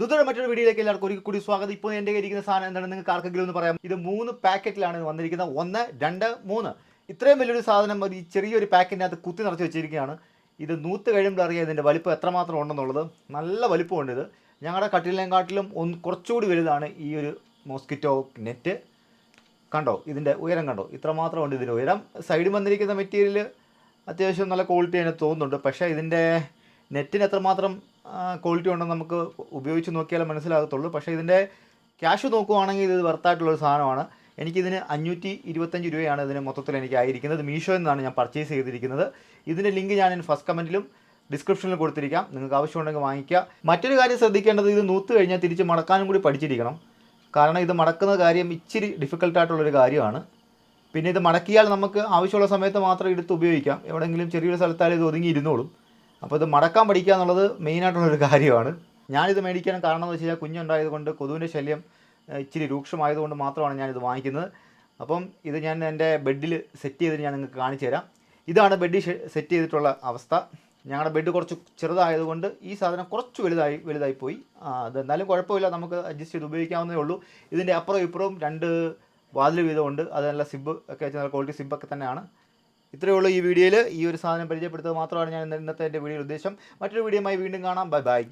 ദുദ്ധയുടെ മറ്റൊരു വീഡിയോയിലേക്ക് എല്ലാവർക്കും ഒരിക്കൽ കൂടി സ്വാഗതം. ഇപ്പോൾ എന്റെ ഇരിക്കുന്ന സാധനം എന്താണ് നിങ്ങൾക്ക് ആർക്കെങ്കിലും ഒന്ന് പറയാം ഇത് മൂന്ന് പാക്കറ്റിലാണ് വന്നിരിക്കുന്നത്. ഒന്ന് രണ്ട് മൂന്ന്. ഇത്രയും വലിയൊരു സാധനം ഈ ചെറിയൊരു പാക്കറ്റിനകത്ത് കുത്തി നിറച്ച് വെച്ചിരിക്കുകയാണ്. ഇത് നൂത്ത് കഴിയുമ്പോൾ അറിയാം ഇതിന്റെ വലിപ്പം എത്രമാത്രം ഉണ്ടെന്നുള്ളത്. നല്ല വലിപ്പമുണ്ട് ഇത്. ഞങ്ങളുടെ കട്ടിലിനെക്കാട്ടിലും ഒന്ന് കുറച്ചുകൂടി വലുതാണ് ഈ ഒരു മോസ്കിറ്റോ നെറ്റ്. കണ്ടോ? ഇതിന്റെ ഉയരം കണ്ടോ? ഇത്രമാത്രം ഉണ്ട് ഇതിന്റെ ഉയരം. സൈഡിൽ വന്നിരിക്കുന്ന മെറ്റീരിയൽ അത്യാവശ്യം നല്ല ക്വാളിറ്റി തന്നെ തോന്നുന്നുണ്ട്. പക്ഷേ ഇതിന്റെ നെറ്റിന് എത്രമാത്രം ക്വാളിറ്റി ഉണ്ടെന്ന് നമുക്ക് ഉപയോഗിച്ച് നോക്കിയാലേ മനസ്സിലാകത്തുള്ളൂ. പക്ഷേ ഇതിന്റെ ക്യാഷ് നോക്കുവാണെങ്കിൽ ഇത് വെർത്തായിട്ടുള്ളൊരു സാധനമാണ്. എനിക്കിതിന് അഞ്ഞൂറ്റി ഇരുപത്തഞ്ച് രൂപയാണ് ഇതിന് മൊത്തത്തിൽ എനിക്ക് ആയിരിക്കുന്നത്. മീഷോയിൽ നിന്നാണ് ഞാൻ പർച്ചേസ് ചെയ്തിരിക്കുന്നത്. ഇതിന്റെ ലിങ്ക് ഞാൻ ഫസ്റ്റ് കമന്റിലും ഡിസ്ക്രിപ്ഷനിൽ കൊടുത്തിരിക്കാം. നിങ്ങൾക്ക് ആവശ്യമുണ്ടെങ്കിൽ വാങ്ങിക്കുക മറ്റൊരു കാര്യം ശ്രദ്ധിക്കേണ്ടത് ഇത് നൂത്ത് കഴിഞ്ഞാൽ തിരിച്ച് മടക്കാനും കൂടി പഠിച്ചിരിക്കണം. കാരണം ഇത് മടക്കുന്ന കാര്യം ഇച്ചിരി ഡിഫിക്കൽട്ടായിട്ടുള്ളൊരു കാര്യമാണ്. പിന്നെ ഇത് മടക്കിയാൽ നമുക്ക് ആവശ്യമുള്ള സമയത്ത് മാത്രം എടുത്ത് ഉപയോഗിക്കാം. എവിടെയെങ്കിലും ചെറിയൊരു സ്ഥലത്താലും ഇത് ഒതുങ്ങി ഇരുന്നോളും അപ്പോൾ ഇത് മടക്കാൻ പഠിക്കുക എന്നുള്ളത് മെയിനായിട്ടുള്ളൊരു കാര്യമാണ്. ഞാനിത് മേടിക്കാൻ കാരണം എന്ന് വെച്ച് കഴിഞ്ഞാൽ കുഞ്ഞുണ്ടായത് കൊണ്ട് കൊതുവിന്റെ ശല്യം ഇച്ചിരി രൂക്ഷമായതുകൊണ്ട് മാത്രമാണ് ഞാനിത് വാങ്ങിക്കുന്നത്. അപ്പം ഇത് ഞാൻ എന്റെ ബെഡിൽ സെറ്റ് ചെയ്തിട്ട് ഞാൻ നിങ്ങൾക്ക് കാണിച്ചു തരാം. ഇതാണ് ബെഡ് സെറ്റ് ചെയ്തിട്ടുള്ള അവസ്ഥ. ഞങ്ങളുടെ ബെഡ് കുറച്ച് ചെറുതായതുകൊണ്ട് ഈ സാധനം കുറച്ച് വലുതായി വലുതായി പോയി. അതെന്നാലും കുഴപ്പമില്ല. നമുക്ക് അഡ്ജസ്റ്റ് ചെയ്ത് ഉപയോഗിക്കാവുന്നേ ഉള്ളൂ. ഇതിന്റെ അപ്പുറം ഇപ്പുറവും രണ്ട് വാതിൽ വീതമുണ്ട്. അതെല്ലാം സിബ് ഒക്കെ വെച്ചാൽ ക്വാളിറ്റി സിബൊക്കെ തന്നെയാണ്. ഇത്രയേ ഉള്ളൂ ഈ വീഡിയോയിൽ ഈ ഒരു സാധനം പരിചയപ്പെടുത്തുക മാത്രമാണ് ഞാൻ ഇന്നത്തെ എന്റെ വീഡിയോയുടെ ഉദ്ദേശം. മറ്റൊരു വീഡിയോയുമായി വീണ്ടും കാണാം. Bye bye.